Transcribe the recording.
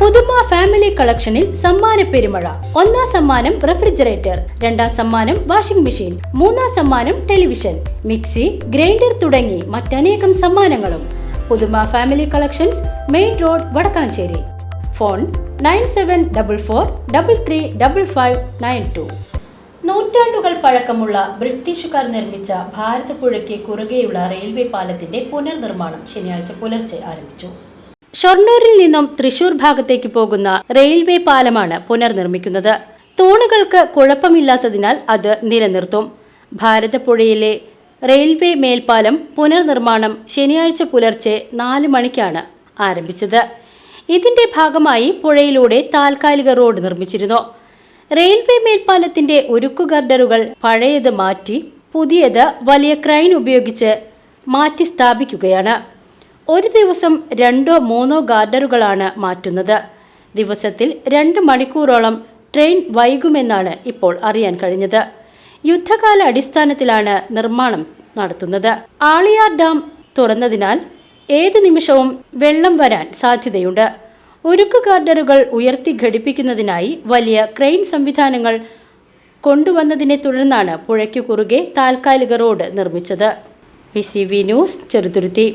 പുതുമ ഫാമിലി കളക്ഷനിൽ സമ്മാന പെരുമഴ. ഒന്നാം സമ്മാനം റെഫ്രിജറേറ്റർ രണ്ടാം സമ്മാനം വാഷിംഗ് മെഷീൻ മൂന്നാം സമ്മാനം ടെലിവിഷൻ മിക്സി ഗ്രൈൻഡർ തുടങ്ങി മറ്റനേകം സമ്മാനങ്ങളും. പുതുമ family collections main road Vadakkanchery. Phone nine seven double four double three double five nine two. നൂറ്റാണ്ടുകൾ പഴക്കമുള്ള ബ്രിട്ടീഷുകാർ നിർമ്മിച്ച ഭാരതപ്പുഴയ്ക്ക് കുറുകെയുള്ള റെയിൽവേ പാലത്തിന്റെ പുനർനിർമ്മാണം ശനിയാഴ്ച പുലർച്ചെ ആരംഭിച്ചു. ഷൊർണൂരിൽ നിന്നും തൃശൂർ ഭാഗത്തേക്ക് പോകുന്ന റെയിൽവേ പാലമാണ് പുനർനിർമ്മിക്കുന്നത്. തൂണുകൾക്ക് കുഴപ്പമില്ലാത്തതിനാൽ അത് നിലനിർത്തും. ഭാരതപ്പുഴയിലെ റെയിൽവേ മേൽപ്പാലം പുനർനിർമ്മാണം ശനിയാഴ്ച പുലർച്ചെ നാല് മണിക്കാണ് ആരംഭിച്ചത്. ഇതിന്റെ ഭാഗമായി പുഴയിലൂടെ താൽക്കാലിക റോഡ് നിർമ്മിച്ചിരുന്നു. റെയിൽവേ മേൽപ്പാലത്തിന്റെ ഉരുക്കു ഗർഡറുകൾ പഴയത് മാറ്റി പുതിയത് വലിയ ക്രൈൻ ഉപയോഗിച്ച് മാറ്റി സ്ഥാപിക്കുകയാണ്. ഒരു ദിവസം രണ്ടോ മൂന്നോ ഗാർഡറുകളാണ് മാറ്റുന്നത്. ദിവസത്തിൽ രണ്ട് മണിക്കൂറോളം ട്രെയിൻ വൈകുമെന്നാണ് ഇപ്പോൾ അറിയാൻ കഴിഞ്ഞത്. യുദ്ധകാല അടിസ്ഥാനത്തിലാണ് നിർമ്മാണം നടത്തുന്നത്. ആളിയാർ ഡാം തുറന്നതിനാൽ ഏത് നിമിഷവും വെള്ളം വരാൻ സാധ്യതയുണ്ട്. ഉരുക്ക് ഗാർഡറുകൾ ഉയർത്തി ഘടിപ്പിക്കുന്നതിനായി വലിയ ക്രെയിൻ സംവിധാനങ്ങൾ കൊണ്ടുവന്നതിനെ തുടർന്നാണ് പുഴയ്ക്കു കുറുകെ താൽക്കാലിക റോഡ് നിർമ്മിച്ചത്. P news Cheruthuruthy.